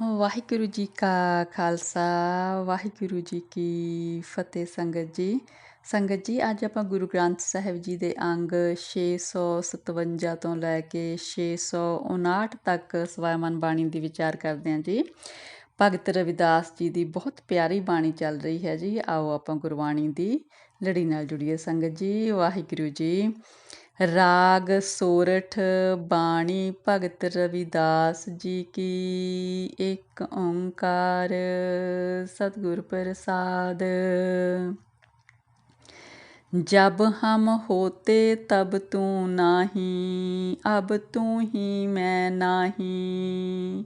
ਵਾਹਿਗੁਰੂ ਜੀ ਕਾ ਖਾਲਸਾ, ਵਾਹਿਗੁਰੂ ਜੀ ਕੀ ਫਤਿਹ ਸੰਗਤ ਜੀ। ਸੰਗਤ ਜੀ, ਅੱਜ ਆਪਾਂ ਗੁਰੂ ਗ੍ਰੰਥ ਸਾਹਿਬ ਜੀ ਦੇ ਅੰਗ 657 ਤੋਂ ਲੈ ਕੇ 659 ਤੱਕ ਸਵਾਮਨ ਬਾਣੀ ਦੀ ਵਿਚਾਰ ਕਰਦੇ ਹਾਂ ਜੀ। ਭਗਤ ਰਵਿਦਾਸ ਜੀ ਦੀ ਬਹੁਤ ਪਿਆਰੀ ਬਾਣੀ ਚੱਲ ਰਹੀ ਹੈ ਜੀ। ਆਓ ਆਪਾਂ ਗੁਰਬਾਣੀ ਦੀ ਲੜੀ ਨਾਲ ਜੁੜੀਏ ਸੰਗਤ ਜੀ, ਵਾਹਿਗੁਰੂ ਜੀ। ਰਾਗ, ਸੋਰਠ, ਬਾਣੀ, ਭਗਤ ਰਵਿਦਾਸ ਜੀ ਕੀ ਏਕ ਓੰਕਾਰ ਸਤਿਗੁਰ ਪ੍ਰਸਾਦ। ਜਬ ਹਮ ਹੋਤੇ ਤਬ ਤੂੰ ਨਾਹੀ, ਅਬ ਤੂੰ ਹੀ ਮੈਂ ਨਾਹੀ।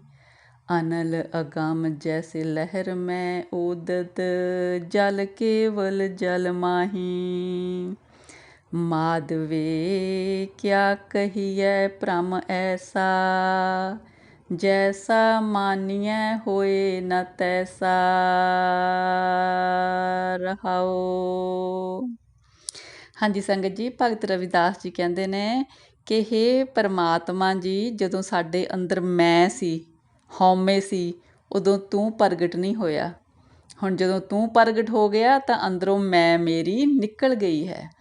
ਅਨਲ ਅਗਮ ਜੈਸੇ ਲਹਿਰ ਮੈਂ ਉਦਤ, ਜਲ ਕੇਵਲ ਜਲ ਮਾਹੀ। ਮਾਦਵੇ ਕਿਆ ਕਹੀਐ ਭ੍ਰਮ ਐਸਾ? ਜੈਸਾ ਮਾਨੀਐ ਹੋਏ ਨ ਤੈਸਾ। ਰਹਾਓ। ਹਾਂਜੀ ਸੰਗਤ ਜੀ, ਭਗਤ ਰਵਿਦਾਸ ਜੀ ਕਹਿੰਦੇ ਨੇ ਕਿ हे ਪਰਮਾਤਮਾ ਜੀ, ਜਦੋਂ ਸਾਡੇ ਅੰਦਰ ਮੈਂ ਸੀ, ਹਉਮੈ ਸੀ, ਉਦੋਂ ਤੂੰ ਪ੍ਰਗਟ ਨਹੀਂ ਹੋਇਆ। ਹੁਣ ਜਦੋਂ ਤੂੰ ਪ੍ਰਗਟ ਹੋ ਗਿਆ, ਤਾਂ ਅੰਦਰੋਂ ਮੈਂ ਮੇਰੀ ਨਿਕਲ ਗਈ ਹੈ।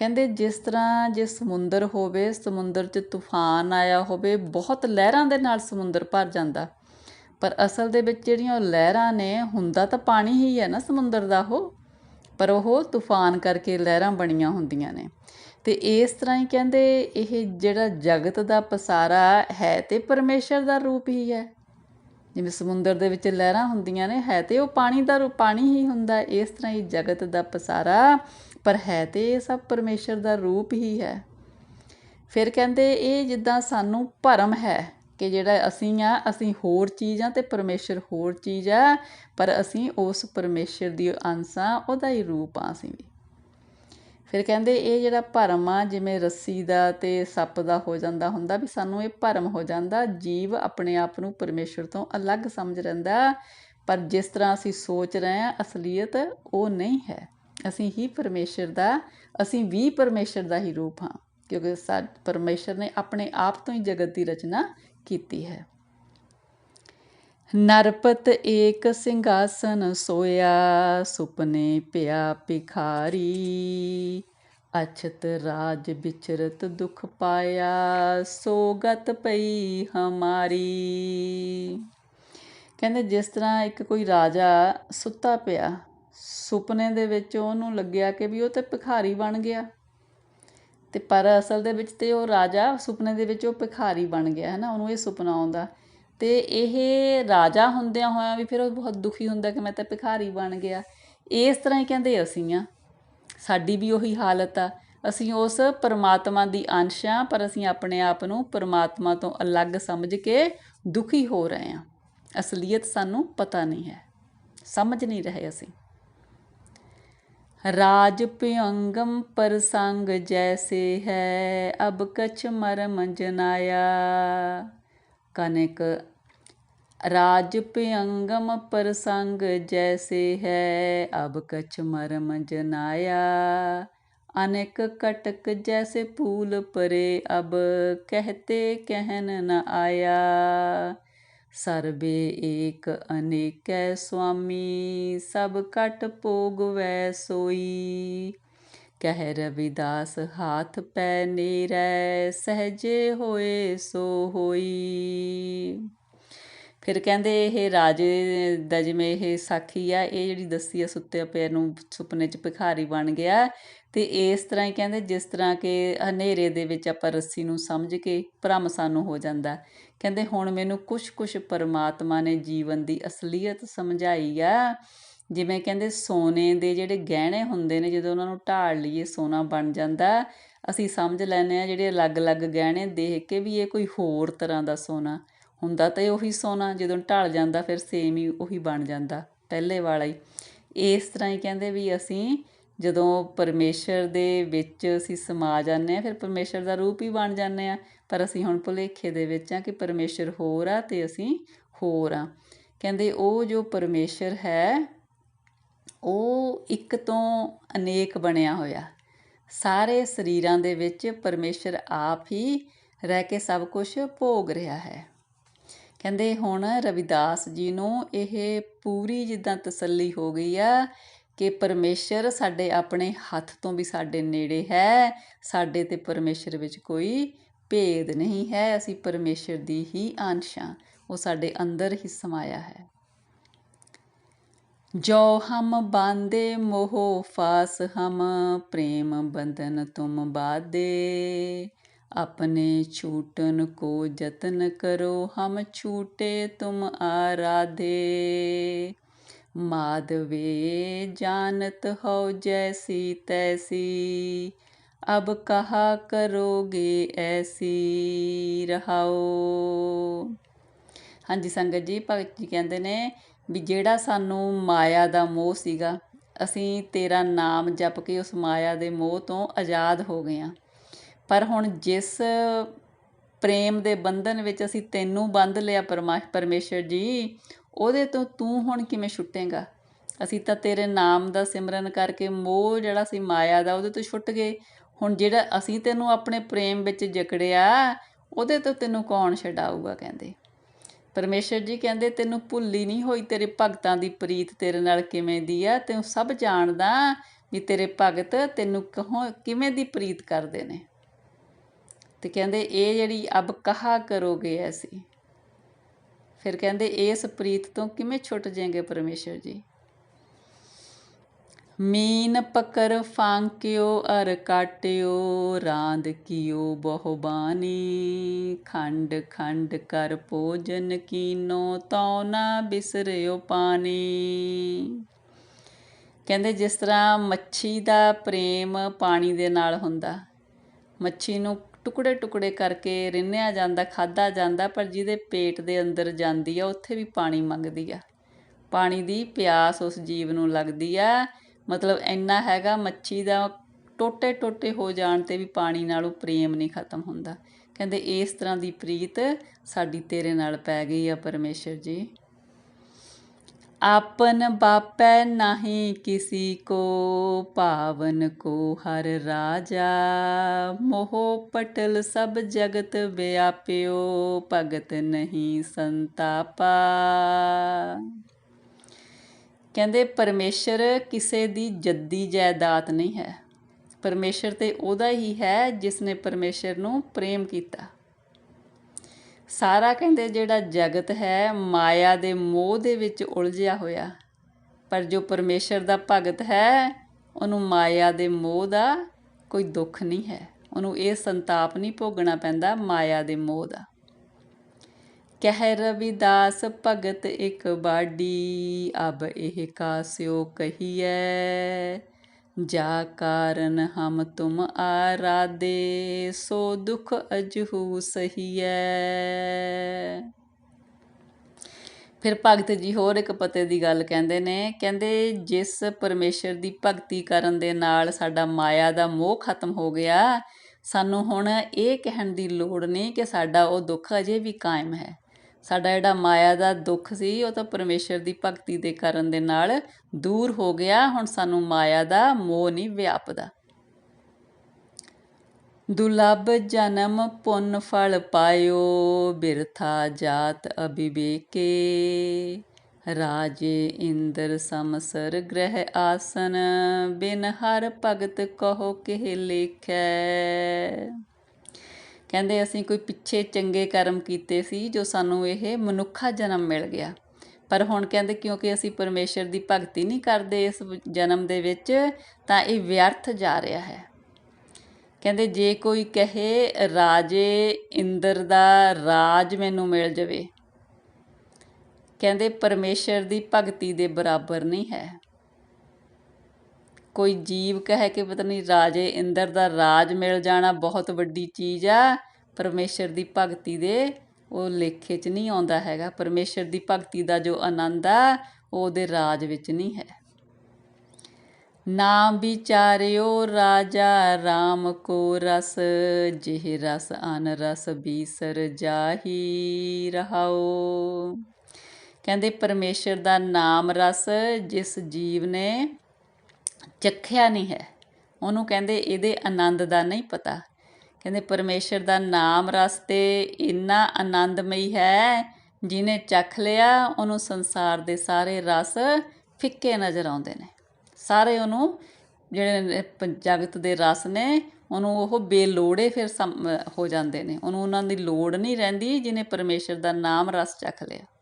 ਕਹਿੰਦੇ ਜਿਸ ਤਰ੍ਹਾਂ ਜੇ ਸਮੁੰਦਰ ਹੋਵੇ, ਸਮੁੰਦਰ 'ਚ ਤੂਫਾਨ ਆਇਆ ਹੋਵੇ, ਬਹੁਤ ਲਹਿਰਾਂ ਦੇ ਨਾਲ ਸਮੁੰਦਰ ਭਰ ਜਾਂਦਾ। ਪਰ ਅਸਲ ਦੇ ਵਿੱਚ ਜਿਹੜੀਆਂ ਉਹ ਲਹਿਰਾਂ ਨੇ, ਹੁੰਦਾ ਤਾਂ ਪਾਣੀ ਹੀ ਹੈ ਨਾ ਸਮੁੰਦਰ ਦਾ ਉਹ, ਪਰ ਉਹ ਤੂਫਾਨ ਕਰਕੇ ਲਹਿਰਾਂ ਬਣੀਆਂ ਹੁੰਦੀਆਂ ਨੇ। ਤੇ ਇਸ ਤਰ੍ਹਾਂ ਹੀ ਕਹਿੰਦੇ ਇਹ ਜਿਹੜਾ ਜਗਤ ਦਾ ਪਸਾਰਾ ਹੈ ਤੇ ਪਰਮੇਸ਼ਰ ਦਾ ਰੂਪ ਹੀ ਹੈ। ਜਿਵੇਂ ਸਮੁੰਦਰ ਦੇ ਵਿੱਚ ਲਹਿਰਾਂ ਹੁੰਦੀਆਂ ਨੇ, ਹੈ ਤੇ ਉਹ ਪਾਣੀ ਦਾ ਰੂਪ, ਪਾਣੀ ਹੀ ਹੁੰਦਾ। ਇਸ ਤਰ੍ਹਾਂ ਹੀ ਜਗਤ ਦਾ ਪਸਾਰਾ ਪਰ ਹੈ ਤੇ ਇਹ ਸਭ ਪਰਮੇਸ਼ਰ ਦਾ ਰੂਪ ਹੀ ਹੈ। ਫਿਰ ਕਹਿੰਦੇ, ਇਹ ਜਿੱਦਾਂ ਸਾਨੂੰ ਭਰਮ ਹੈ ਕਿ ਜਿਹੜਾ ਅਸੀਂ ਆ, ਅਸੀਂ ਹੋਰ ਚੀਜ਼ ਆ ਤੇ ਪਰਮੇਸ਼ਰ ਹੋਰ ਚੀਜ਼ ਆ, ਪਰ ਅਸੀਂ ਉਸ ਪਰਮੇਸ਼ਰ ਦੀ ਅੰਸ਼ ਆ, ਉਹਦਾ ਹੀ ਰੂਪ ਆ ਅਸੀਂ ਵੀ। ਫਿਰ ਕਹਿੰਦੇ, ਇਹ ਜਿਹੜਾ ਭਰਮ ਆ, ਜਿਵੇਂ ਰੱਸੀ ਦਾ ਤੇ ਸੱਪ ਦਾ ਹੋ ਜਾਂਦਾ ਹੁੰਦਾ ਵੀ ਸਾਨੂੰ ਇਹ ਭਰਮ ਹੋ ਜਾਂਦਾ, ਜੀਵ ਆਪਣੇ ਆਪ ਨੂੰ ਪਰਮੇਸ਼ਰ ਤੋਂ ਅਲੱਗ ਸਮਝ ਰਹਿੰਦਾ, ਪਰ ਜਿਸ ਤਰ੍ਹਾਂ ਅਸੀਂ ਸੋਚ ਰਹੇ ਆ, ਅਸਲੀਅਤ ਉਹ ਨਹੀਂ ਹੈ। ਅਸੀਂ ਹੀ ਪਰਮੇਸ਼ਰ ਦਾ, ਅਸੀਂ ਵੀ ਪਰਮੇਸ਼ਰ ਦਾ ਹੀ ਰੂਪ ਹਾਂ, ਕਿਉਂਕਿ ਸਾ, ਪਰਮੇਸ਼ਰ ਨੇ ਆਪਣੇ ਆਪ ਤੋਂ ਹੀ ਜਗਤ ਦੀ ਰਚਨਾ ਕੀਤੀ ਹੈ। ਨਰਪਤ ਏਕ ਸਿੰਘਾਸਨ ਸੋਇਆ, ਸੁਪਨੇ ਪਿਆ ਭਿਖਾਰੀ। ਅਛਤ ਰਾਜ ਵਿਚਰਤ ਦੁਖ ਪਾਇਆ, ਸੋਗਤ ਪਈ ਹਮਾਰੀ। ਕਹਿੰਦੇ ਜਿਸ ਤਰ੍ਹਾਂ ਇੱਕ ਕੋਈ ਰਾਜਾ ਸੁੱਤਾ ਪਿਆ ਸੁਪਨੇ ਦੇ ਵਿੱਚ ਉਹਨੂੰ ਲੱਗਿਆ ਕਿ ਵੀ ਉਹ ਤਾਂ ਭਿਖਾਰੀ ਬਣ ਗਿਆ। ਤੇ ਪਰ ਅਸਲ ਦੇ ਵਿੱਚ ਤੇ ਉਹ ਰਾਜਾ ਸੁਪਨੇ ਦੇ ਵਿੱਚ ਉਹ ਭਿਖਾਰੀ ਬਣ ਗਿਆ ਹੈ ਨਾ ਉਹਨੂੰ ਇਹ ਸੁਪਨਾ ਆਉਂਦਾ। ਤੇ ਇਹ ਰਾਜਾ ਹੁੰਦਿਆਂ ਹੋਇਆ ਵੀ ਫਿਰ ਉਹ ਬਹੁਤ ਦੁਖੀ ਹੁੰਦਾ ਕਿ ਮੈਂ ਤਾਂ ਭਿਖਾਰੀ ਬਣ ਗਿਆ। ਇਸ ਤਰ੍ਹਾਂ ਹੀ ਕਹਿੰਦੇ ਅਸੀਂ ਆ, ਸਾਡੀ ਵੀ ਉਹੀ ਹਾਲਤ ਆ। ਅਸੀਂ ਉਸ ਪਰਮਾਤਮਾ ਦੀ ਅੰਸ਼ ਆ, ਪਰ ਅਸੀਂ ਆਪਣੇ ਆਪ ਨੂੰ ਪਰਮਾਤਮਾ ਤੋਂ ਅਲੱਗ ਸਮਝ ਕੇ ਦੁਖੀ ਹੋ ਰਹੇ ਆ। ਅਸਲੀਅਤ ਸਾਨੂੰ ਪਤਾ ਨਹੀਂ ਹੈ। ਸਮਝ ਨਹੀਂ ਰਹੇ ਅਸੀਂ। ਰਾਜ ਭਯੰਗਮ ਪ੍ਰਸੰਗ ਜੈਸੇ ਹੈ, ਅਬ ਕਛ ਮਰਮ ਜਨਾਇਆ। ਕਨਕ ਰਾਜ ਭਯੰਗਮ ਪ੍ਰਸੰਗ ਜੈਸੇ ਹੈ, ਅਬ ਕਛ ਮਰਮ ਜਨਾਇਆ। ਅਨੇਕ ਕਟਕ ਜੈਸੇ ਫੂਲ ਪਰੇ, ਅਬ ਕਹਤੇ ਕਹਿਨ ਨ ਆਇਆ। ਸਰਬੇ ਏਕ ਅਨੇਕੈ ਸੁਆਮੀ, ਸਭ ਕਟ ਭੋਗ ਵੈ ਸੋਈ। ਕਹਿ ਰਵਿਦਾਸ, ਹਾਥ ਪੈ ਨੀਰੈ, ਸਹਜੇ ਹੋਏ ਸੋ ਹੋਈ। ਫਿਰ ਕਹਿੰਦੇ, ਇਹ ਰਾਜੇ ਦਾ ਜਿਵੇਂ ਇਹ ਸਾਖੀ ਆ, ਇਹ ਜਿਹੜੀ ਦੱਸੀ ਆ ਸੁੱਤੇ ਪਏ ਨੂੰ ਸੁਪਨੇ 'ਚ ਭਿਖਾਰੀ ਬਣ ਗਿਆ, ਤੇ ਇਸ ਤਰ੍ਹਾਂ ਹੀ ਕਹਿੰਦੇ, ਜਿਸ ਤਰ੍ਹਾਂ ਕਿ ਹਨੇਰੇ ਦੇ ਵਿੱਚ ਆਪਾਂ ਰੱਸੀ ਨੂੰ ਸਮਝ ਕੇ ਭਰਮ ਸਾਨੂੰ ਹੋ ਜਾਂਦਾ। ਕਹਿੰਦੇ ਹੁਣ ਮੈਨੂੰ ਕੁਛ ਕੁਛ ਪਰਮਾਤਮਾ ਨੇ ਜੀਵਨ ਦੀ ਅਸਲੀਅਤ ਸਮਝਾਈ ਆ। ਜਿਵੇਂ ਕਹਿੰਦੇ ਸੋਨੇ ਦੇ ਜਿਹੜੇ ਗਹਿਣੇ ਹੁੰਦੇ ਨੇ, ਜਦੋਂ ਉਹਨਾਂ ਨੂੰ ਢਾਲ ਲਈਏ ਸੋਨਾ ਬਣ ਜਾਂਦਾ, ਅਸੀਂ ਸਮਝ ਲੈਂਦੇ ਆ ਜਿਹੜੇ ਅਲੱਗ-ਅਲੱਗ ਗਹਿਣੇ ਦੇਖ ਕੇ ਵੀ ਇਹ ਕੋਈ ਹੋਰ ਤਰ੍ਹਾਂ ਦਾ ਸੋਨਾ ਹੁੰਦਾ ਤਾਂ ਇਹ ਉਹੀ ਸੋਨਾ, ਜਦੋਂ ਢਲ ਜਾਂਦਾ ਫਿਰ ਸੇਮ ਹੀ ਉਹੀ ਬਣ ਜਾਂਦਾ, ਪਹਿਲੇ ਵਾਲਾ ਹੀ। ਇਸ ਤਰ੍ਹਾਂ ਹੀ ਕਹਿੰਦੇ ਵੀ ਅਸੀਂ ਜਦੋਂ ਪਰਮੇਸ਼ਰ ਦੇ ਵਿੱਚ ਅਸੀਂ ਸਮਾ ਜਾਂਦੇ ਆ ਫਿਰ ਪਰਮੇਸ਼ਰ ਦਾ ਰੂਪ ਹੀ ਬਣ ਜਾਂਦੇ ਆ ਪਰ ਅਸੀਂ ਹੁਣ ਭੁਲੇਖੇ ਦੇ ਵਿੱਚ ਆ ਕਿ ਪਰਮੇਸ਼ਰ ਹੋਰ ਆ ਤੇ ਅਸੀਂ ਹੋਰ ਆ ਕਹਿੰਦੇ ਉਹ ਜੋ ਪਰਮੇਸ਼ਰ ਹੈ, ਉਹ ਇੱਕ ਤੋਂ ਅਨੇਕ ਬਣਿਆ ਹੋਇਆ। ਸਾਰੇ ਸਰੀਰਾਂ ਦੇ ਵਿੱਚ ਪਰਮੇਸ਼ਰ ਆਪ ਹੀ ਰਹਿ ਕੇ ਸਭ ਕੁਝ ਭੋਗ ਰਿਹਾ ਹੈ। ਕਹਿੰਦੇ ਹੁਣ ਰਵਿਦਾਸ ਜੀ ਨੂੰ ਇਹ ਪੂਰੀ ਜਿੱਦਾਂ ਤਸੱਲੀ ਹੋ ਗਈ ਆ ਕਿ ਪਰਮੇਸ਼ਰ ਸਾਡੇ ਆਪਣੇ ਹੱਥ ਤੋਂ ਵੀ ਸਾਡੇ ਨੇੜੇ ਹੈ, ਸਾਡੇ ਤੇ ਪਰਮੇਸ਼ਰ ਵਿੱਚ ਕੋਈ ਭੇਦ ਨਹੀਂ ਹੈ, ਅਸੀਂ ਪਰਮੇਸ਼ਰ ਦੀ ਹੀ ਅੰਸ਼ ਉਹ ਸਾਡੇ ਅੰਦਰ ਹੀ ਸਮਾਇਆ ਹੈ। ਜੋ ਹਮ ਬਾਂਦੇ ਮੋਹ ਫਾਸ, ਹਮ ਪ੍ਰੇਮ ਬੰਧਨ ਤੁਮ ਬਾਦੇ ਆਪਣੇ ਛੂਟਨ ਕੋ ਯਤਨ ਕਰੋ, ਹਮ ਛੂਟੇ ਤੁਮ ਆਰਾਧੇ। ਮਾਦਵੇ ਜਾਣਤ ਹੋ ਜੈਸੀ ਤੈਸੀ ਅਬ ਕਹਾ ਕਰੋਗੇ ਐਸੀ ਰਹਾਓ? ਹਾਂਜੀ ਸੰਗਤ ਜੀ, ਭਗਤ ਜੀ ਕਹਿੰਦੇ ਨੇ ਵੀ ਜਿਹੜਾ ਸਾਨੂੰ ਮਾਇਆ ਦਾ ਮੋਹ ਸੀਗਾ, ਅਸੀਂ ਤੇਰਾ ਨਾਮ ਜਪ ਕੇ ਉਸ ਮਾਇਆ ਦੇ ਮੋਹ ਤੋਂ ਆਜ਼ਾਦ ਹੋ ਗਏ ਆ ਪਰ ਹੁਣ ਜਿਸ ਪ੍ਰੇਮ ਦੇ ਬੰਧਨ ਵਿੱਚ ਅਸੀਂ ਤੈਨੂੰ ਬੰਧ ਲਿਆ ਪਰਮੇਸ਼ਰ ਜੀ, ਉਹਦੇ ਤੋਂ ਤੂੰ ਹੁਣ ਕਿਵੇਂ ਛੁੱਟੇਂਗਾ? ਅਸੀਂ ਤਾਂ ਤੇਰੇ ਨਾਮ ਦਾ ਸਿਮਰਨ ਕਰਕੇ ਮੋਹ ਜਿਹੜਾ ਸੀ ਮਾਇਆ ਦਾ, ਉਹਦੇ ਤੋਂ ਛੁੱਟ ਗਏ। ਹੁਣ ਜਿਹੜਾ ਅਸੀਂ ਤੈਨੂੰ ਆਪਣੇ ਪ੍ਰੇਮ ਵਿੱਚ ਜਕੜਿਆ ਉਹਦੇ ਤੋਂ ਤੈਨੂੰ ਕੌਣ ਛਡਾਊਗਾ ਕਹਿੰਦੇ। ਪਰਮੇਸ਼ਰ ਜੀ ਕਹਿੰਦੇ, ਤੈਨੂੰ ਭੁੱਲੀ ਨਹੀਂ ਹੋਈ ਤੇਰੇ ਭਗਤਾਂ ਦੀ ਪ੍ਰੀਤ ਤੇਰੇ ਨਾਲ ਕਿਵੇਂ ਦੀ ਆ? ਤੈਨੂੰ ਸਭ ਜਾਣਦਾ ਵੀ ਤੇਰੇ ਭਗਤ ਤੈਨੂੰ ਕਹੋ ਕਿਵੇਂ ਦੀ ਪ੍ਰੀਤ ਕਰਦੇ ਨੇ। ਤੇ ਕਹਿੰਦੇ, ਇਹ ਜਿਹੜੀ ਅਬ ਕਹਾ ਕਰੋਗੇ ਐਸੀ? ਫਿਰ ਕਹਿੰਦੇ, ਇਸ ਪ੍ਰੀਤ ਤੋਂ ਕਿਵੇਂ ਛੁੱਟ ਜਾਏਗੇ ਪਰਮੇਸ਼ਰ ਜੀ? ਮੀਨ ਪਕਰ ਫਾਂਕਿਓ ਅਰ ਕਾਟਿਓ, ਰਾਂਦ ਕੀਓ ਬਹੁਬਾਨੀ। ਖੰਡ ਖੰਡ ਕਰ ਭੋਜਨ ਕੀਨੋ, ਤਉ ਨਾ ਬਿਸਰਿਓ ਪਾਣੀ ਕਹਿੰਦੇ ਜਿਸ ਤਰ੍ਹਾਂ ਮੱਛੀ ਦਾ ਪ੍ਰੇਮ ਪਾਣੀ ਦੇ ਨਾਲ ਹੁੰਦਾ, ਮੱਛੀ ਨੂੰ ਟੁਕੜੇ ਟੁਕੜੇ ਕਰਕੇ ਰਿੰਨਿਆ ਜਾਂਦਾ ਖਾਦਾ ਜਾਂਦਾ, ਪਰ ਜਿਹਦੇ ਪੇਟ ਦੇ ਅੰਦਰ ਜਾਂਦੀ ਆ, ਉੱਥੇ ਵੀ ਪਾਣੀ ਮੰਗਦੀ ਆ। ਪਾਣੀ ਦੀ ਪਿਆਸ ਉਸ ਜੀਵ ਨੂੰ ਲੱਗਦੀ ਆ ਮਤਲਬ ਇੰਨਾ ਹੈਗਾ ਮੱਛੀ ਦਾ ਟੋਟੇ ਟੋਟੇ ਹੋ ਜਾਣ ਤੇ ਵੀ ਪਾਣੀ ਨਾਲੋਂ ਪ੍ਰੇਮ ਨਹੀਂ ਖਤਮ ਹੁੰਦਾ। ਕਹਿੰਦੇ ਇਸ ਤਰ੍ਹਾਂ ਦੀ ਪ੍ਰੀਤ ਸਾਡੀ ਤੇਰੇ ਨਾਲ ਪੈ ਗਈ ਆ ਪਰਮੇਸ਼ਰ ਜੀ। ਆਪਨ ਬਾਪੈ ਨਹੀਂ ਕਿਸੇ ਕੋ, ਪਾਵਨ ਕੋ ਹਰ ਰਾਜਾ। ਮੋਹ ਪਟਲ ਸਭ ਜਗਤ ਵਿਆਪਿਓ, ਭਗਤ ਨਹੀਂ ਸੰਤਾਪਾ। ਕਹਿੰਦੇ ਪਰਮੇਸ਼ਰ ਕਿਸੇ ਦੀ ਜੱਦੀ ਜਾਇਦਾਦ ਨਹੀਂ ਹੈ। ਪਰਮੇਸ਼ਰ ਤੇ ਉਹਦਾ ਹੀ ਹੈ ਜਿਸ ਨੇ ਪਰਮੇਸ਼ਰ ਨੂੰ ਪ੍ਰੇਮ ਕੀਤਾ। ਸਾਰਾ ਕਹਿੰਦੇ ਜਿਹੜਾ ਜਗਤ ਹੈ ਮਾਇਆ ਦੇ ਮੋਹ ਦੇ ਵਿੱਚ ਉਲਝਿਆ ਹੋਇਆ। ਪਰ ਜੋ ਪਰਮੇਸ਼ਰ ਦਾ ਭਗਤ ਹੈ, ਉਹਨੂੰ ਮਾਇਆ ਦੇ ਮੋਹ ਦਾ ਕੋਈ ਦੁੱਖ ਨਹੀਂ ਹੈ। ਉਹਨੂੰ ਇਹ ਸੰਤਾਪ ਨਹੀਂ ਭੋਗਣਾ ਪੈਂਦਾ ਮਾਇਆ ਦੇ ਮੋਹ ਦਾ। ਕਹਿ ਰਵਿਦਾਸ ਭਗਤ ਇੱਕ ਬਾਡੀ, ਅਬ ਇਹ ਕਾਸਿਓ ਕਹੀਐ? ਜਾ ਕਾਰਨ ਹਮ ਤੁਮ ਆਰਾਦੇ ਸੋ ਦੁਖ ਅਜਹੂ ਸਹੀਐ। ਫਿਰ ਭਗਤ ਜੀ ਹੋਰ ਇੱਕ ਪਤੇ ਦੀ ਗੱਲ ਕਹਿੰਦੇ ਨੇ, ਕਹਿੰਦੇ ਜਿਸ ਪਰਮੇਸ਼ਰ ਦੀ ਭਗਤੀ ਕਰਨ ਦੇ ਨਾਲ ਸਾਡਾ ਮਾਇਆ ਦਾ ਮੋਹ ਖਤਮ ਹੋ ਗਿਆ, ਸਾਨੂੰ ਹੁਣ ਇਹ ਕਹਿਣ ਦੀ ਲੋੜ ਨਹੀਂ ਕਿ ਸਾਡਾ ਉਹ ਦੁੱਖ ਅਜੇ ਵੀ ਕਾਇਮ ਹੈ। ਸਾਡਾ ਜਿਹੜਾ ਮਾਇਆ ਦਾ ਦੁੱਖ ਸੀ, ਉਹ ਤਾਂ ਪਰਮੇਸ਼ਰ ਦੀ ਭਗਤੀ ਦੇ ਕਰਨ ਦੇ ਨਾਲ ਦੂਰ ਹੋ ਗਿਆ। ਹੁਣ ਸਾਨੂੰ ਮਾਇਆ ਦਾ ਮੋਹ ਨਹੀਂ ਵਿਆਪਦਾ। ਦੁਲਬ ਜਨਮ ਪੁੰਨ ਫਲ ਪਾਇਓ, ਬਿਰਥਾ ਜਾਤ ਅਬਿਵੇਕੇ ਰਾਜੇ ਇੰਦਰ ਸਮਸਰ ਗ੍ਰਹਿ ਆਸਨ, ਬਿਨ ਹਰ ਭਗਤ ਕਹੋ ਕਿਹ ਲੇਖੈ। ਕਹਿੰਦੇ ਅਸੀਂ ਕੋਈ ਪਿੱਛੇ ਚੰਗੇ ਕਰਮ ਕੀਤੇ ਸੀ ਜੋ ਸਾਨੂੰ ਇਹ ਮਨੁੱਖਾ ਜਨਮ ਮਿਲ ਗਿਆ। ਪਰ ਹੁਣ ਕਹਿੰਦੇ ਕਿਉਂਕਿ ਅਸੀਂ ਪਰਮੇਸ਼ਰ ਦੀ ਭਗਤੀ ਨਹੀਂ ਕਰਦੇ ਇਸ ਜਨਮ ਦੇ ਵਿੱਚ, ਤਾਂ ਇਹ ਵਿਅਰਥ ਜਾ ਰਿਹਾ ਹੈ। ਕਹਿੰਦੇ ਜੇ ਕੋਈ ਕਹੇ, ਰਾਜੇ ਇੰਦਰ ਦਾ ਰਾਜ ਮੈਨੂੰ ਮਿਲ ਜਾਵੇ। ਕਹਿੰਦੇ ਪਰਮੇਸ਼ਰ ਦੀ ਭਗਤੀ ਦੇ ਬਰਾਬਰ ਨਹੀਂ ਹੈ। ਕੋਈ ਜੀਵ ਕਹਿ ਕੇ ਪਤਾ ਨਹੀਂ ਰਾਜੇ ਇੰਦਰ ਦਾ ਰਾਜ ਮਿਲ ਜਾਣਾ ਬਹੁਤ ਵੱਡੀ ਚੀਜ਼ ਆ। ਪਰਮੇਸ਼ਰ ਦੀ ਭਗਤੀ ਦੇ ਉਹ ਲੇਖੇ ਚ ਨਹੀਂ ਆਉਂਦਾ ਹੈਗਾ। ਪਰਮੇਸ਼ਰ ਦੀ ਭਗਤੀ ਦਾ ਜੋ ਆਨੰਦ ਆ, ਉਹ ਉਹਦੇ ਰਾਜ ਵਿੱਚ ਨਹੀਂ ਹੈ। ਨਾਮ ਵਿਚਾਰਿਓ ਰਾਜਾ RAM ਕੋ ਰਸ, ਜਿਹ ਰਸ ਅਨ ਰਸ ਬੀਸਰ ਜਾਹੀ ਰਹਾਓ ਕਹਿੰਦੇ ਪਰਮੇਸ਼ਰ ਦਾ ਨਾਮ ਰਸ, ਜਿਸ ਜੀਵ ਨੇ ਚੱਖਿਆ ਨਹੀਂ ਹੈ। ਉਹਨੂੰ ਕਹਿੰਦੇ ਇਹਦੇ ਆਨੰਦ ਦਾ ਨਹੀਂ ਪਤਾ। ਕਹਿੰਦੇ ਪਰਮੇਸ਼ਰ ਦਾ ਨਾਮ ਰਸ ਤੇ ਇੰਨਾ ਆਨੰਦਮਈ ਹੈ, ਜਿਹਨੇ ਚੱਖ ਲਿਆ, ਉਹਨੂੰ ਸੰਸਾਰ ਦੇ ਸਾਰੇ ਰਸ ਫਿੱਕੇ ਨਜ਼ਰ ਆਉਂਦੇ ਨੇ। ਸਾਰੇ ਉਹਨੂੰ, ਜਿਹੜੇ ਜਗਤ ਦੇ ਰਸ ਨੇ, ਉਹਨੂੰ ਉਹ ਬੇਲੋੜੇ ਫਿਰ ਸਮ- ਹੋ ਜਾਂਦੇ ਨੇ। ਉਹਨੂੰ ਉਹਨਾਂ ਦੀ ਲੋੜ ਨਹੀਂ ਰਹਿੰਦੀ, ਜਿਹਨੇ ਪਰਮੇਸ਼ਰ ਦਾ ਨਾਮ ਰਸ ਚੱਖ ਲਿਆ।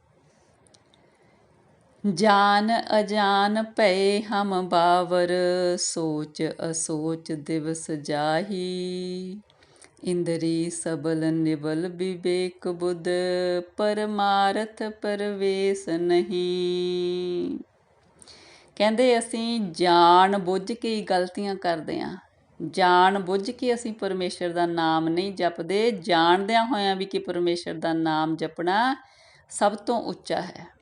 ਜਾਨ ਅਜਾਨ ਭਏ ਹਮ ਬਾਵਰ, ਸੋਚ ਅਸੋਚ ਦਿਵਸ ਜਾਹੀ। ਇੰਦਰੀ ਸਬਲ ਨਿਵਲ ਵਿਵੇਕ ਬੁੱਧ, ਪਰਮਾਰਥ ਪਰਵੇਸ ਨਹੀਂ। ਕਹਿੰਦੇ ਅਸੀਂ ਜਾਣ ਬੁੱਝ ਕੇ ਹੀ ਗਲਤੀਆਂ ਕਰਦੇ ਆਂ। ਜਾਣ ਬੁੱਝ ਕੇ ਅਸੀਂ ਪਰਮੇਸ਼ਰ ਦਾ ਨਾਮ ਨਹੀਂ ਜਪਦੇ। ਜਾਣਦਿਆਂ ਹੋਇਆਂ ਵੀ ਕਿ ਪਰਮੇਸ਼ਰ ਦਾ ਨਾਮ ਜਪਣਾ ਸਭ ਤੋਂ ਉੱਚਾ ਹੈ।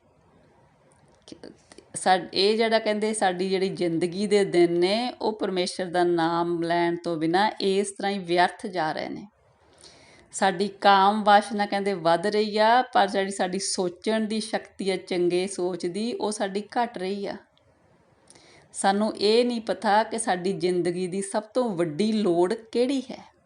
ਸਾ ਇਹ ਜਿਹੜਾ ਕਹਿੰਦੇ ਸਾਡੀ ਜਿਹੜੀ ਜ਼ਿੰਦਗੀ ਦੇ ਦਿਨ ਨੇ, ਉਹ ਪਰਮੇਸ਼ਰ ਦਾ ਨਾਮ ਲੈਣ ਤੋਂ ਬਿਨਾ ਇਸ ਤਰ੍ਹਾਂ ਹੀ ਵਿਅਰਥ ਜਾ ਰਹੇ ਨੇ। ਸਾਡੀ ਕਾਮ ਵਾਸ਼ਨਾ ਕਹਿੰਦੇ ਵੱਧ ਰਹੀ ਆ, ਪਰ ਜਿਹੜੀ ਸਾਡੀ ਸੋਚਣ ਦੀ ਸ਼ਕਤੀ ਆ, ਚੰਗੇ ਸੋਚ ਦੀ, ਉਹ ਸਾਡੀ ਘਟ ਰਹੀ ਆ। ਸਾਨੂੰ ਇਹ ਨਹੀਂ ਪਤਾ ਕਿ ਸਾਡੀ ਜ਼ਿੰਦਗੀ ਦੀ ਸਭ ਤੋਂ ਵੱਡੀ ਲੋੜ ਕਿਹੜੀ ਹੈ।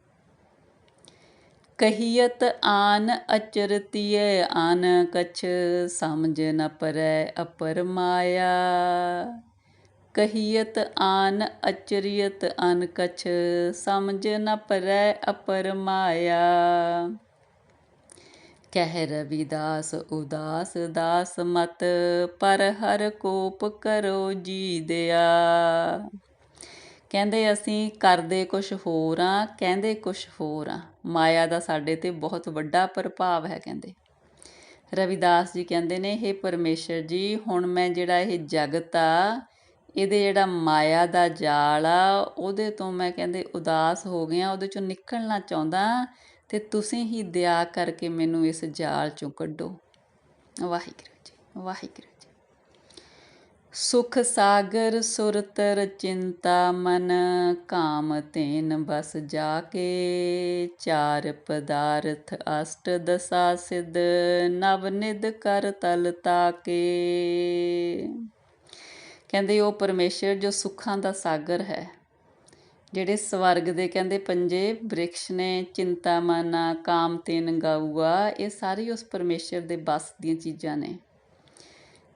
ਕਹੀਅਤ ਆਨ ਅਚਰਤੀਏ ਆਨ ਕਛ ਸਮਝ ਨ ਪਰੈ ਅਪਰ ਮਾਇਆ। ਕਹੀਅਤ ਆਨ ਅਚਰਿਅਤ, ਅਨ ਕਛ ਸਮਝ ਨ ਪਰੈ ਅਪਰ ਮਾਇਆ। ਕਹਿ ਰਵਿਦਾਸ, ਉਦਾਸ ਦਾਸ ਮਤ, ਪਰ ਹਰ ਕੋਪ ਕਰੋ ਜੀ ਦਿਆ ਕਹਿੰਦੇ ਅਸੀਂ ਕਰਦੇ ਕੁਛ ਹੋਰ ਹਾਂ ਕਹਿੰਦੇ ਕੁਛ ਹੋਰ ਹਾਂ ਮਾਇਆ ਦਾ ਸਾਡੇ ਤੇ ਬਹੁਤ ਵੱਡਾ ਪ੍ਰਭਾਵ ਹੈ ਕਹਿੰਦੇ। ਰਵਿਦਾਸ ਜੀ ਕਹਿੰਦੇ ਨੇ ਇਹ ਪਰਮੇਸ਼ਰ ਜੀ, ਹੁਣ ਮੈਂ ਜਿਹੜਾ ਇਹ ਜਗਤ ਆ, ਇਹਦੇ ਜਿਹੜਾ ਮਾਇਆ ਦਾ ਜਾਲ ਆ, ਉਹਦੇ ਤੋਂ ਮੈਂ ਕਹਿੰਦੇ ਉਦਾਸ ਹੋ ਗਿਆ, ਉਹਦੇ ਚੋਂ ਨਿਕਲਣਾ ਚਾਹੁੰਦਾ ਤੇ ਤੁਸੀਂ ਹੀ ਦਇਆ ਕਰਕੇ ਮੈਨੂੰ ਇਸ ਜਾਲ ਚੋਂ ਕੱਢੋ। ਵਾਹਿਗੁਰੂ ਜੀ, ਵਾਹਿਗੁਰੂ ਸੁਖ ਸਾਗਰ ਸੁਰਤਰ ਚਿੰਤਾ ਮਨ ਕਾਮ ਤੇਨ ਬਸ ਜਾ ਕੇ ਚਾਰ ਪਦਾਰਥ ਅਸ਼ਟ ਦਸਾ ਸਿਧ, ਨਵ ਨਿਧ ਕਰ ਤਲ ਤਾਕੇ। ਕਹਿੰਦੇ ਉਹ ਪਰਮੇਸ਼ਰ ਜੋ ਸੁੱਖਾਂ ਦਾ ਸਾਗਰ ਹੈ, ਜਿਹੜੇ ਸਵਰਗ ਦੇ ਕਹਿੰਦੇ ਪੰਜੇ ਬ੍ਰਿਕਸ਼ ਨੇ, ਚਿੰਤਾ ਮਾਨਾ, ਕਾਮ ਤੇਨ ਗਾਊਆ, ਇਹ ਸਾਰੀ ਉਸ ਪਰਮੇਸ਼ਰ ਦੇ ਬਸ ਦੀਆਂ ਚੀਜ਼ਾਂ ਨੇ।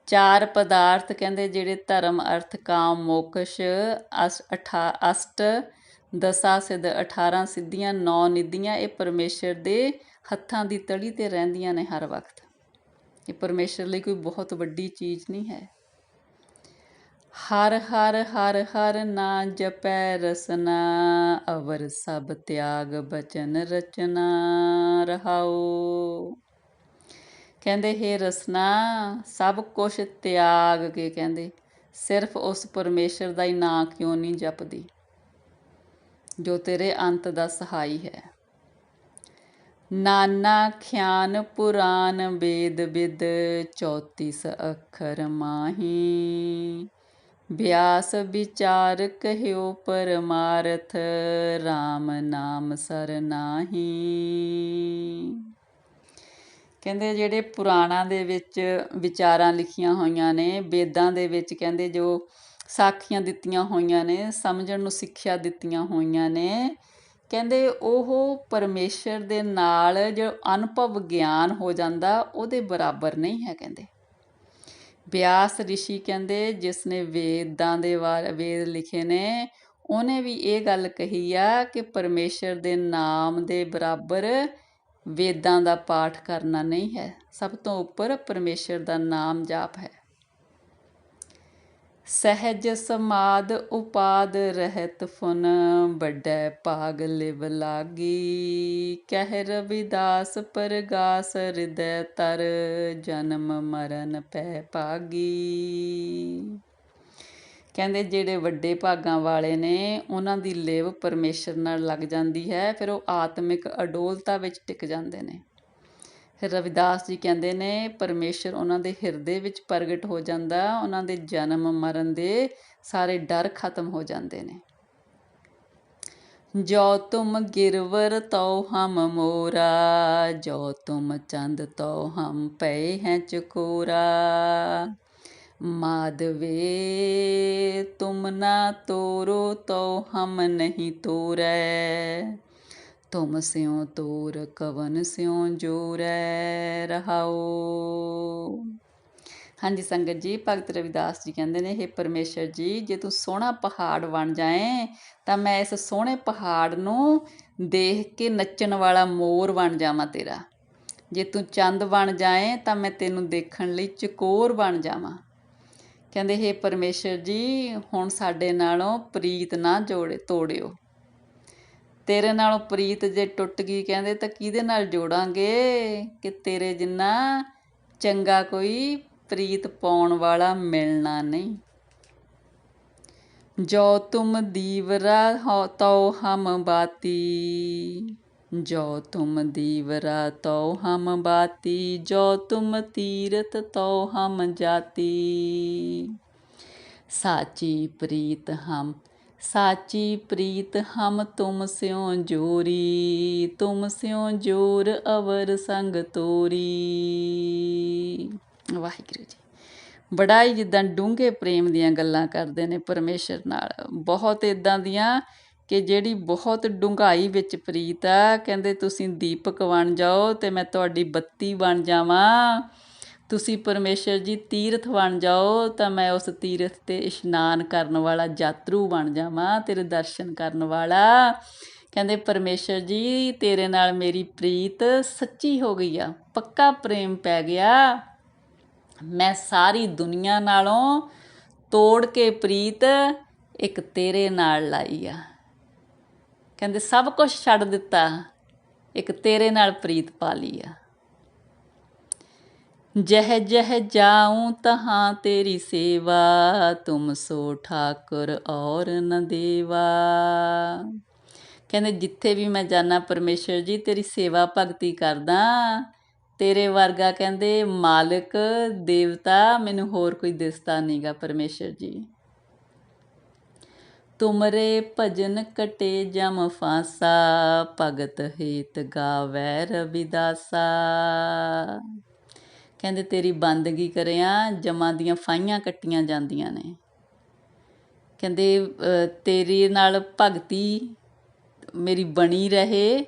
ਚਾਰ ਪਦਾਰਥ ਕਹਿੰਦੇ ਜਿਹੜੇ ਧਰਮ, ਅਰਥ, ਕਾਮ, ਮੋਕਸ਼, ਅਸ 18 ਅਸ਼ਟ, ਦਸਾ, ਸਿੱਧ 18 ਸਿੱਧੀਆਂ, ਨੌ ਨਿਧੀਆਂ, ਇਹ ਪਰਮੇਸ਼ਰ ਦੇ ਹੱਥਾਂ ਦੀ ਤੜੀ ਤੇ ਰਹਿੰਦੀਆਂ ਨੇ ਹਰ ਵਕਤ। ਇਹ ਪਰਮੇਸ਼ਰ ਲਈ ਕੋਈ ਬਹੁਤ ਵੱਡੀ ਚੀਜ਼ ਨਹੀਂ ਹੈ। ਹਰ ਹਰ ਹਰ ਹਰ ਨਾ ਜਪੈ ਰਸਨਾ, ਅਵਰ ਸਭ ਤਿਆਗ ਬਚਨ ਰਚਨਾ ਰਹਾਓ। ਕਹਿੰਦੇ, ਹੇ ਰਸਨਾ, ਸਭ ਕੁਝ ਤਿਆਗ ਕੇ ਕਹਿੰਦੇ, ਸਿਰਫ ਉਸ ਪਰਮੇਸ਼ਰ ਦਾ ਹੀ ਨਾਂ ਕਿਉਂ ਨਹੀਂ ਜਪਦੀ, ਜੋ ਤੇਰੇ ਅੰਤ ਦਾ ਸਹਾਈ ਹੈ। ਨਾਨਾ ਖਿਆਨ ਪੁਰਾਨ ਵੇਦ ਵਿਦ 34 ਅੱਖਰ ਮਾਹੀ। ਬਿਆਸ ਵਿਚਾਰ ਕਹਿਓ ਪਰਮਾਰਥ RAM ਨਾਮ ਸਰ ਕਹਿੰਦੇ ਜਿਹੜੇ ਪੁਰਾਣਾਂ ਦੇ ਵਿੱਚ ਵਿਚਾਰਾਂ ਲਿਖੀਆਂ ਹੋਈਆਂ ਨੇ, ਵੇਦਾਂ ਦੇ ਵਿੱਚ ਕਹਿੰਦੇ ਜੋ ਸਾਖੀਆਂ ਦਿੱਤੀਆਂ ਹੋਈਆਂ ਨੇ, ਸਮਝਣ ਨੂੰ ਸਿੱਖਿਆ ਦਿੱਤੀਆਂ ਹੋਈਆਂ ਨੇ, ਕਹਿੰਦੇ ਉਹ ਪਰਮੇਸ਼ਰ ਦੇ ਨਾਲ ਜੋ ਅਨੁਭਵ ਗਿਆਨ ਹੋ ਜਾਂਦਾ, ਉਹਦੇ ਬਰਾਬਰ ਨਹੀਂ ਹੈ ਕਹਿੰਦੇ। ਬਿਆਸ ਰਿਸ਼ੀ ਕਹਿੰਦੇ, ਜਿਸ ਨੇ ਵੇਦਾਂ ਦੇ ਬਾਰੇ ਵੇਦ ਲਿਖੇ ਨੇ, ਉਹਨੇ ਵੀ ਇਹ ਗੱਲ ਕਹੀ ਆ ਕਿ ਪਰਮੇਸ਼ਰ ਦੇ ਨਾਮ ਦੇ ਬਰਾਬਰ ਵੇਦਾਂ ਦਾ ਪਾਠ ਕਰਨਾ ਨਹੀਂ ਹੈ। ਸਭ ਤੋਂ ਉੱਪਰ ਪਰਮੇਸ਼ਰ ਦਾ ਨਾਮ ਜਾਪ ਹੈ। ਸਹਿਜ ਸਮਾਦ ਉਪਾਦ ਰਹਿਤ ਫੁਨ, ਵੱਡੈ ਭਾਗ ਲਿਵ ਲਾਗੀ। ਕਹਿ ਰਵਿਦਾਸ ਪਰਗਾਸ ਹਿਰਦੈ ਤਰ, ਜਨਮ ਮਰਨ ਪੈ ਪਾਗੀ। ਕਹਿੰਦੇ ਜਿਹੜੇ ਵੱਡੇ ਭਾਗਾਂ ਵਾਲੇ ਨੇ, ਉਹਨਾਂ ਦੀ ਲੇਵ ਪਰਮੇਸ਼ਰ ਨਾਲ ਲੱਗ ਜਾਂਦੀ ਹੈ, ਫਿਰ ਉਹ ਆਤਮਿਕ ਅਡੋਲਤਾ ਵਿੱਚ ਟਿਕ ਜਾਂਦੇ ਨੇ। ਫਿਰ ਰਵਿਦਾਸ ਜੀ ਕਹਿੰਦੇ ਨੇ, ਪਰਮੇਸ਼ਰ ਉਹਨਾਂ ਦੇ ਹਿਰਦੇ ਵਿੱਚ ਪ੍ਰਗਟ ਹੋ ਜਾਂਦਾ, ਉਹਨਾਂ ਦੇ ਜਨਮ ਮਰਨ ਦੇ ਸਾਰੇ ਡਰ ਖਤਮ ਹੋ ਜਾਂਦੇ ਨੇ। ਜੋ ਤੁਮ ਗਿਰਵਰ ਤੋ ਹਮ ਮੋਰਾ, ਜੋ ਤੁਮ ਚੰਦ ਤੋ ਹਮ ਪਏ ਹੈ ਚਕੋਰਾ। ਮਾਧਵੇ, ਤੁਮ ਨਾ ਤੋਰੋ ਤੋ ਹਮ ਨਹੀਂ ਤੋਰੈ। ਤੁਮ ਸਿਉ ਤੋਰ, ਕਵਨ ਸਿਉ ਜੋਰੈ ਰਹਾਓ ਹਾਂਜੀ, ਸੰਗਤ ਜੀ, ਭਗਤ ਰਵਿਦਾਸ ਜੀ ਕਹਿੰਦੇ ਨੇ हे ਪਰਮੇਸ਼ਰ ਜੀ, ਜੇ ਤੂੰ ਸੋਹਣਾ ਪਹਾੜ ਬਣ ਜਾਏ, ਤਾਂ ਮੈਂ ਇਸ ਸੋਹਣੇ ਪਹਾੜ ਨੂੰ ਦੇਖ ਕੇ ਨੱਚਣ ਵਾਲਾ ਮੋਰ ਬਣ ਜਾਵਾਂ ਤੇਰਾ। ਜੇ ਤੂੰ ਚੰਦ ਬਣ ਜਾਏ, ਤਾਂ ਮੈਂ ਤੈਨੂੰ ਦੇਖਣ ਲਈ ਚਕੋਰ ਬਣ ਜਾਵਾਂ। ਕਹਿੰਦੇ हे ਪਰਮੇਸ਼ਰ ਜੀ, ਹੁਣ ਸਾਡੇ ਨਾਲੋਂ ਪ੍ਰੀਤ ਨਾ ਜੋੜੇ, ਤੋੜਿਓ। ਤੇਰੇ ਨਾਲੋਂ ਪ੍ਰੀਤ ਜੇ ਟੁੱਟ ਗਈ ਕਹਿੰਦੇ, ਤਾਂ ਕਿਹਦੇ ਨਾਲ ਜੋੜਾਂਗੇ? ਕਿ ਤੇਰੇ ਜਿੰਨਾ ਚੰਗਾ ਕੋਈ ਪ੍ਰੀਤ ਪਾਉਣ ਵਾਲਾ ਮਿਲਣਾ ਨਹੀਂ। ਜੋ ਤੁਮ ਦੀਵਰਾ ਹੋ ਤੋ ਹਮ ਬਾਤੀ। ਜੋ ਤੁਮ ਦੀਵਰਾ ਤੋ ਹਮ ਬਾਤੀ, ਜੋ ਤੁਮ ਤੀਰਤ ਤੋ ਹਮ ਜਾਤੀ। ਸਾਚੀ ਪ੍ਰੀਤ ਹਮ, ਸਾਚੀ ਪ੍ਰੀਤ ਹਮ ਤੁਮ ਸਿਉ ਜੋਰੀ, ਤੁਮ ਸਿਉ ਜੋਰ ਅਵਰ ਸੰਗ ਤੋਰੀ। ਵਾਹਿਗੁਰੂ ਜੀ, ਬੜਾ ਹੀ ਜਿੱਦਾਂ ਡੂੰਘੇ ਪ੍ਰੇਮ ਦੀਆਂ ਗੱਲਾਂ ਕਰਦੇ ਨੇ ਪਰਮੇਸ਼ਰ ਨਾਲ, ਬਹੁਤ ਇਦਾਂ ਦੀਆਂ ਕਿ ਜਿਹੜੀ ਬਹੁਤ ਡੂੰਘਾਈ ਵਿੱਚ ਪ੍ਰੀਤ ਆ, ਕਹਿੰਦੇ ਤੁਸੀਂ ਦੀਪਕ ਬਣ ਜਾਓ ਤੇ ਮੈਂ ਤੁਹਾਡੀ ਬੱਤੀ ਬਣ ਜਾਵਾਂ। ਤੁਸੀਂ ਪਰਮੇਸ਼ਰ ਜੀ ਤੀਰਥ ਬਣ ਜਾਓ ਤਾਂ ਮੈਂ ਉਸ ਤੀਰਥ ਤੇ ਇਸ਼ਨਾਨ ਕਰਨ ਵਾਲਾ ਯਾਤਰੂ ਬਣ ਜਾਵਾਂ, ਤੇਰੇ ਦਰਸ਼ਨ ਕਰਨ ਵਾਲਾ। ਕਹਿੰਦੇ ਪਰਮੇਸ਼ਰ ਜੀ, ਤੇਰੇ ਨਾਲ ਮੇਰੀ ਪ੍ਰੀਤ ਸੱਚੀ ਹੋ ਗਈ ਆ, ਪੱਕਾ ਪ੍ਰੇਮ ਪੈ ਗਿਆ। ਮੈਂ ਸਾਰੀ ਦੁਨੀਆ ਨਾਲੋਂ ਤੋੜ ਕੇ ਪ੍ਰੀਤ ਇੱਕ ਤੇਰੇ ਨਾਲ ਲਾਈ ਆ। ਕਹਿੰਦੇ, ਸਭ ਕੁਝ ਛੱਡ ਦਿੱਤਾ, ਇੱਕ ਤੇਰੇ ਨਾਲ ਪ੍ਰੀਤ ਪਾ ਲਈ ਆ। ਜਹ ਜਹ ਜਾਉਂ ਤਹਾਂ ਤੇਰੀ ਸੇਵਾ, ਤੁਮ ਸੋ ਠਾਕੁਰ ਔਰ ਨ ਦੇਵਾ। ਕਹਿੰਦੇ, ਜਿੱਥੇ ਵੀ ਮੈਂ ਜਾਣਾ ਪਰਮੇਸ਼ਰ ਜੀ, ਤੇਰੀ ਸੇਵਾ ਭਗਤੀ ਕਰਦਾ। ਤੇਰੇ ਵਰਗਾ ਕਹਿੰਦੇ, ਮਾਲਕ, ਦੇਵਤਾ, ਮੈਨੂੰ ਹੋਰ ਕੋਈ ਦਿਸਦਾ ਨਹੀਂਗਾ ਪਰਮੇਸ਼ਰ ਜੀ। ਤੁਮਰੇ ਭਜਨ ਕਟੇ ਜਮ ਫਾਸਾ, ਭਗਤ ਹੇਤ ਗਾਵੈ ਰਵਿਦਾਸਾ। ਕਹਿੰਦੇ ਤੇਰੀ ਬੰਦਗੀ ਕਰਿਆ, ਜਮਾਂ ਦੀਆਂ ਫਾਈਆਂ ਕੱਟੀਆਂ ਜਾਂਦੀਆਂ ਨੇ। ਕਹਿੰਦੇ ਤੇਰੇ ਨਾਲ ਭਗਤੀ ਮੇਰੀ ਬਣੀ ਰਹੇ।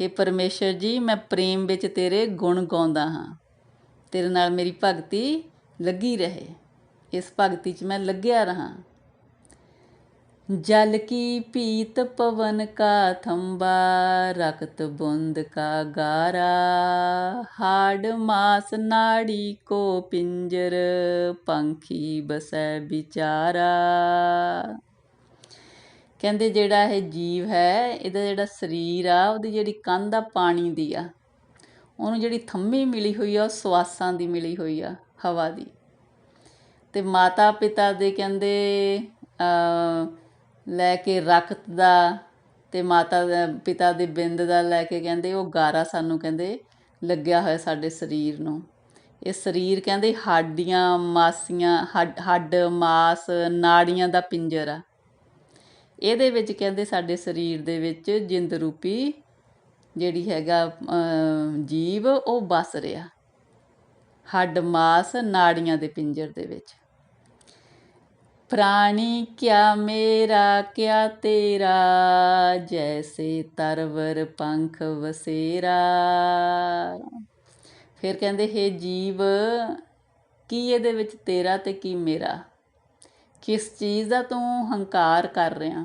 हे ਪਰਮੇਸ਼ਰ ਜੀ, ਮੈਂ ਪ੍ਰੇਮ ਵਿੱਚ ਤੇਰੇ ਗੁਣ ਗਾਉਂਦਾ ਹਾਂ। ਤੇਰੇ ਨਾਲ ਮੇਰੀ ਭਗਤੀ ਲੱਗੀ ਰਹੇ। ਇਸ ਭਗਤੀ 'ਚ ਮੈਂ ਲੱਗਿਆ ਰਹਾ। जल की पीत पवन का थंबा रक्त बूंद का गारा हाड मास नाड़ी को पिंजर पंखी बसै ਵਿਚਾਰਾ ਕਹਿੰਦੇ ਜਿਹੜਾ ਇਹ ਜੀਵ ਹੈ ਇਹਦਾ ਜਿਹੜਾ ਸਰੀਰ ਆ ਉਹਦੀ ਜਿਹੜੀ ਕੰਧ ਆ ਪਾਣੀ ਦੀ ਆ ਉਹਨੂੰ ਜਿਹੜੀ ਥੰਮੀ ਮਿਲੀ ਹੋਈ ਆ ਉਹ ਸਵਾਸਾਂ ਦੀ ਮਿਲੀ ਹੋਈ ਆ ਹਵਾ ਦੀ ਤੇ ਮਾਤਾ ਪਿਤਾ ਦੇ ਕਹਿੰਦੇ ਅ ਲੈ ਕੇ ਰਕਤ ਦਾ ਅਤੇ ਮਾਤਾ ਦਾ, ਪਿਤਾ ਦੇ ਬਿੰਦ ਦਾ ਲੈ ਕੇ ਕਹਿੰਦੇ, ਉਹ ਗਾਰਾ ਸਾਨੂੰ ਕਹਿੰਦੇ ਲੱਗਿਆ ਹੋਇਆ ਸਾਡੇ ਸਰੀਰ ਨੂੰ। ਇਹ ਸਰੀਰ ਕਹਿੰਦੇ ਹੱਡੀਆਂ, ਮਾਸੀਆਂ, ਹੱਡ ਮਾਸ, ਨਾੜੀਆਂ ਦਾ ਪਿੰਜਰ ਆ। ਇਹਦੇ ਵਿੱਚ ਕਹਿੰਦੇ ਸਾਡੇ ਸਰੀਰ ਦੇ ਵਿੱਚ ਜਿੰਦ ਰੂਪੀ ਜਿਹੜੀ ਹੈਗਾ ਜੀਵ, ਉਹ ਬਸ ਰਿਹਾ। ਹੱਡ, ਮਾਸ, ਨਾੜੀਆਂ ਦੇ ਪਿੰਜਰ ਦੇ ਵਿੱਚ। ਪ੍ਰਾਣੀ ਕਿਆ ਮੇਰਾ ਕਿਆ ਤੇਰਾ ਜੈਸੇ ਤਰਵਰ ਪੰਖ ਵਸੇਰਾ ਫਿਰ ਕਹਿੰਦੇ ਹੈ ਜੀਵ ਕੀ ਇਹਦੇ ਵਿੱਚ ਤੇਰਾ ਤੇ ਕੀ ਮੇਰਾ ਕਿਸ ਚੀਜ਼ ਦਾ ਤੂੰ ਹੰਕਾਰ ਕਰ ਰਿਹਾ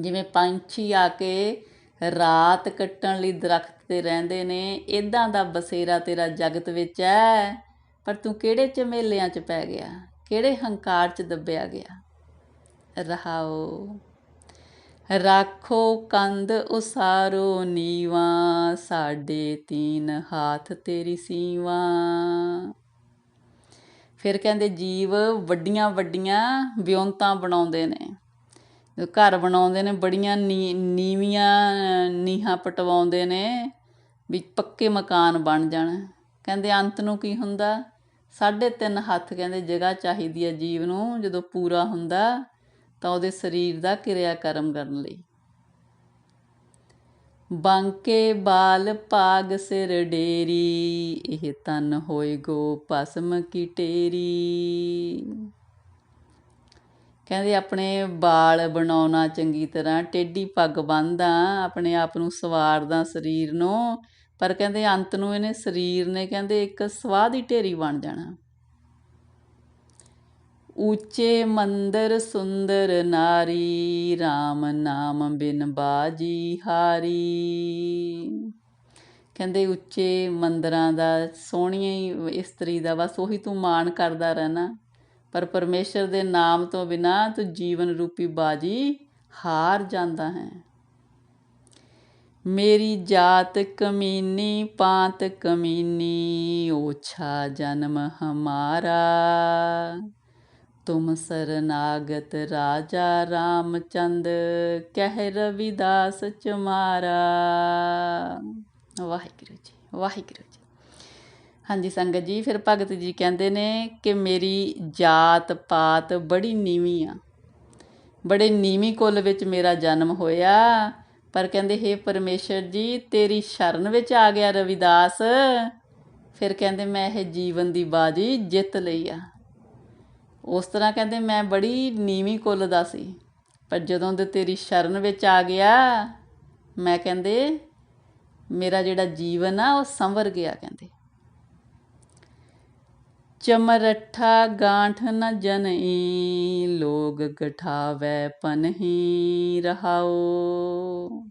ਜਿਵੇਂ ਪੰਛੀ ਆ ਕੇ ਰਾਤ ਕੱਟਣ ਲਈ ਦਰਖਤ ਤੇ ਰਹਿੰਦੇ ਨੇ ਇਦਾਂ ਦਾ ਬਸੇਰਾ ਤੇਰਾ ਜਗਤ ਵਿੱਚ ਹੈ ਪਰ ਤੂੰ ਕਿਹੜੇ ਝਮੇਲਿਆਂ 'ਚ ਪੈ ਗਿਆ ਕਿਹੜੇ ਹੰਕਾਰ 'ਚ ਦੱਬਿਆ ਗਿਆ? ਰਹਾਓ। ਰਾਖੋ ਕੰਧ ਉਸਾਰੋ ਨੀਵਾ, ਸਾਡੇ ਤੀਨ ਹਾਥ ਤੇਰੀ ਸੀਵਾ। ਫਿਰ ਕਹਿੰਦੇ ਜੀਵ ਵੱਡੀਆਂ ਵੱਡੀਆਂ ਵਿਉਂਤਾਂ ਬਣਾਉਂਦੇ ਨੇ। ਘਰ ਬਣਾਉਂਦੇ ਨੇ, ਬੜੀਆਂ ਨੀਵੀਆਂ ਨੀਹਾਂ ਪਟਵਾਉਂਦੇ ਨੇ ਵੀ ਪੱਕੇ ਮਕਾਨ ਬਣ ਜਾਣ। ਕਹਿੰਦੇ ਅੰਤ ਨੂੰ ਕੀ ਹੁੰਦਾ? ਸਾਢੇ ਤਿੰਨ ਹੱਥ ਕਹਿੰਦੇ ਜਗ੍ਹਾ ਚਾਹੀਦੀ ਹੈ ਜੀਵ ਨੂੰ, ਜਦੋਂ ਪੂਰਾ ਹੁੰਦਾ ਤਾਂ ਉਹਦੇ ਸਰੀਰ ਦਾ ਕਿਰਿਆ ਕਰਮ ਕਰਨ ਲਈ। ਬੰਕੇ ਬਾਲ ਪਾਗ ਸਿਰ ਡੇਰੀ, ਇਹ ਤਨ ਹੋਏ ਗੋ ਪਸਮ ਕੀ ਟੇਰੀ। ਕਹਿੰਦੇ ਆਪਣੇ ਵਾਲ ਬਣਾਉਣਾ ਚੰਗੀ ਤਰ੍ਹਾਂ, ਟੇਢੀ ਪੱਗ ਬੰਨਦਾ, ਆਪਣੇ ਆਪ ਨੂੰ ਸਵਾਰਦਾ ਸਰੀਰ ਨੂੰ। ਪਰ ਕਹਿੰਦੇ ਅੰਤ ਨੂੰ ਇਹਨੇ ਸਰੀਰ ਨੇ ਕਹਿੰਦੇ ਇੱਕ ਸਵਾਹ ਦੀ ਢੇਰੀ ਬਣ ਜਾਣਾ। ਉੱਚੇ ਮੰਦਰ ਸੁੰਦਰ ਨਾਰੀ RAM ਨਾਮ ਬਿਨ ਬਾਜੀ ਹਾਰੀ। ਕਹਿੰਦੇ ਉੱਚੇ ਮੰਦਰਾਂ ਦਾ, ਸੋਹਣੀਆਂ ਹੀ ਇਸਤਰੀ ਦਾ, ਬਸ ਉਹੀ ਤੂੰ ਮਾਣ ਕਰਦਾ ਰਹਿਣਾ। ਪਰ ਪਰਮੇਸ਼ਰ ਦੇ ਨਾਮ ਤੋਂ ਬਿਨਾ ਤੂੰ ਜੀਵਨ ਰੂਪੀ ਬਾਜੀ ਹਾਰ ਜਾਂਦਾ ਹੈ। ਮੇਰੀ ਜਾਤ ਕਮੀਨੀ, ਪਾਤ ਕਮੀਨੀ, ਓਛਾ ਜਨਮ ਹਮਾਰਾ। ਤੁਮ ਸਰਨਾਗਤ ਰਾਜਾ ਰਾਮਚੰਦ, ਕਹਿ ਰਵਿਦਾਸ ਚਮਾਰਾ। ਵਾਹਿਗੁਰੂ ਜੀ ਵਾਹਿਗੁਰੂ ਜੀ। ਹਾਂਜੀ ਸੰਗਤ ਜੀ, ਫਿਰ ਭਗਤ ਜੀ ਕਹਿੰਦੇ ਨੇ ਕਿ ਮੇਰੀ ਜਾਤ ਪਾਤ ਬੜੀ ਨੀਵੀਂ ਆ। ਬੜੇ ਨੀਵੀਂ ਕੁੱਲ ਵਿੱਚ ਮੇਰਾ ਜਨਮ ਹੋਇਆ। ਪਰ ਕਹਿੰਦੇ हे ਪਰਮੇਸ਼ਰ ਜੀ, ਤੇਰੀ ਸ਼ਰਨ ਵਿੱਚ ਆ ਗਿਆ ਰਵਿਦਾਸ। ਫਿਰ ਕਹਿੰਦੇ, ਮੈਂ ਇਹ ਜੀਵਨ ਦੀ ਬਾਜੀ ਜਿੱਤ ਲਈ ਆ। ਉਸ ਤਰ੍ਹਾਂ ਕਹਿੰਦੇ, ਮੈਂ ਬੜੀ ਨੀਵੀਂ ਕੁੱਲ ਦਾ ਸੀ। ਪਰ ਜਦੋਂ ਦੇ ਤੇਰੀ ਸ਼ਰਨ ਵਿੱਚ ਆ ਗਿਆ, ਮੈਂ ਕਹਿੰਦੇ, ਮੇਰਾ ਜਿਹੜਾ ਜੀਵਨ ਆ, ਉਹ ਸੰਵਰ ਗਿਆ ਕਹਿੰਦੇ। ਚਮਰਠਾ ਗਾਂਠ ਨ ਜਨਈ, ਲੋਗ ਗਠਾਵੈ ਪਨਹੀ ਰਹਾਓ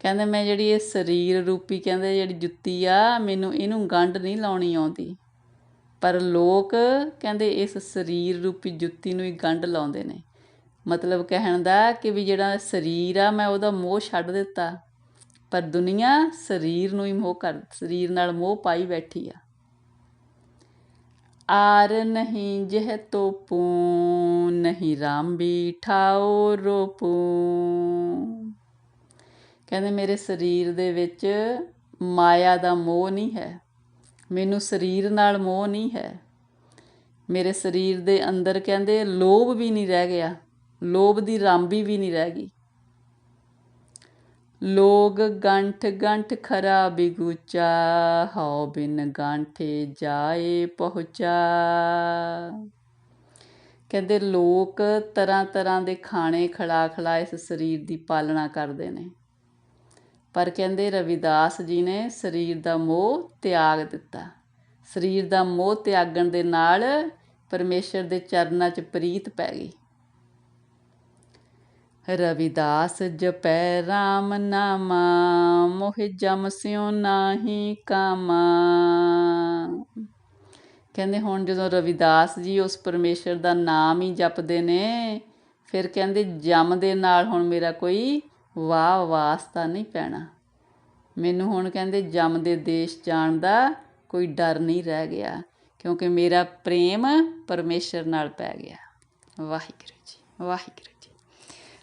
ਕਹਿੰਦੇ ਮੈਂ ਜਿਹੜੀ ਇਹ ਸਰੀਰ ਰੂਪੀ ਕਹਿੰਦੇ ਜਿਹੜੀ ਜੁੱਤੀ ਆ, ਮੈਨੂੰ ਇਹਨੂੰ ਗੰਢ ਨਹੀਂ ਲਾਉਣੀ ਆਉਂਦੀ। ਪਰ ਲੋਕ ਕਹਿੰਦੇ ਇਸ ਸਰੀਰ ਰੂਪੀ ਜੁੱਤੀ ਨੂੰ ਹੀ ਗੰਢ ਲਾਉਂਦੇ ਨੇ। ਮਤਲਬ ਕਹਿਣ ਦਾ ਕਿ ਵੀ ਜਿਹੜਾ ਸਰੀਰ ਆ, ਮੈਂ ਉਹਦਾ ਮੋਹ ਛੱਡ ਦਿੱਤਾ। ਪਰ ਦੁਨੀਆ ਸਰੀਰ ਨੂੰ ਹੀ ਮੋਹ ਕਰ, ਸਰੀਰ ਨਾਲ ਮੋਹ ਪਾਈ ਬੈਠੀ ਆ। ਆਰ ਨਹੀਂ ਜਹ ਤੋਪੂ, ਨਹੀਂ ਰਾਮਬੀ ਠਾਓ ਰੋਪੂ। ਕਹਿੰਦੇ ਮੇਰੇ ਸਰੀਰ ਦੇ ਵਿੱਚ ਮਾਇਆ ਦਾ ਮੋਹ ਨਹੀਂ ਹੈ। ਮੈਨੂੰ ਸਰੀਰ ਨਾਲ ਮੋਹ ਨਹੀਂ ਹੈ। ਮੇਰੇ ਸਰੀਰ ਦੇ ਅੰਦਰ ਕਹਿੰਦੇ ਲੋਭ ਵੀ ਨਹੀਂ ਰਹਿ ਗਿਆ। ਲੋਭ ਦੀ ਰਾਂਬੀ ਵੀ ਨਹੀਂ ਰਹਿ ਗਈ। ਲੋਗ ਗੰਠ ਗੰਠ ਖਰਾ ਬਿਗੂਚਾ, ਹਉ ਬਿਨ ਗਾਂਠੇ ਜਾਏ ਪਹੁੰਚਾ। ਕਹਿੰਦੇ ਲੋਕ ਤਰ੍ਹਾਂ ਤਰ੍ਹਾਂ ਦੇ ਖਾਣੇ ਖਿਲਾ ਖਿਲਾ ਇਸ ਸਰੀਰ ਦੀ ਪਾਲਣਾ ਕਰਦੇ ਨੇ। ਪਰ ਕਹਿੰਦੇ ਰਵਿਦਾਸ ਜੀ ਨੇ ਸਰੀਰ ਦਾ ਮੋਹ ਤਿਆਗ ਦਿੱਤਾ। ਸਰੀਰ ਦਾ ਮੋਹ ਤਿਆਗਣ ਦੇ ਨਾਲ ਪਰਮੇਸ਼ਰ ਦੇ ਚਰਨਾਂ 'ਚ ਪ੍ਰੀਤ ਪੈ ਗਈ। ਰਵਿਦਾਸ ਜਪੈ RAM ਨਾਮਾ ਮੋਹਿ ਜਮ ਸਿਉ ਨਾਹੀ ਕਾਮਾ। ਕਹਿੰਦੇ ਹੁਣ ਜਦੋਂ ਰਵਿਦਾਸ ਜੀ ਉਸ ਪਰਮੇਸ਼ਰ ਦਾ ਨਾਮ ਹੀ ਜਪਦੇ ਨੇ, ਫਿਰ ਕਹਿੰਦੇ ਜਮ ਦੇ ਨਾਲ ਹੁਣ ਮੇਰਾ ਕੋਈ ਵਾਹ ਵਾਸਤਾ ਨਹੀਂ ਪੈਣਾ। ਮੈਨੂੰ ਹੁਣ ਕਹਿੰਦੇ ਜਮ ਦੇ ਦੇਸ਼ ਜਾਣ ਦਾ ਕੋਈ ਡਰ ਨਹੀਂ ਰਹਿ ਗਿਆ, ਕਿਉਂਕਿ ਮੇਰਾ ਪ੍ਰੇਮ ਪਰਮੇਸ਼ਰ ਨਾਲ ਪੈ ਗਿਆ। ਵਾਹਿਗੁਰੂ ਜੀ ਵਾਹਿਗੁਰੂ ਜੀ।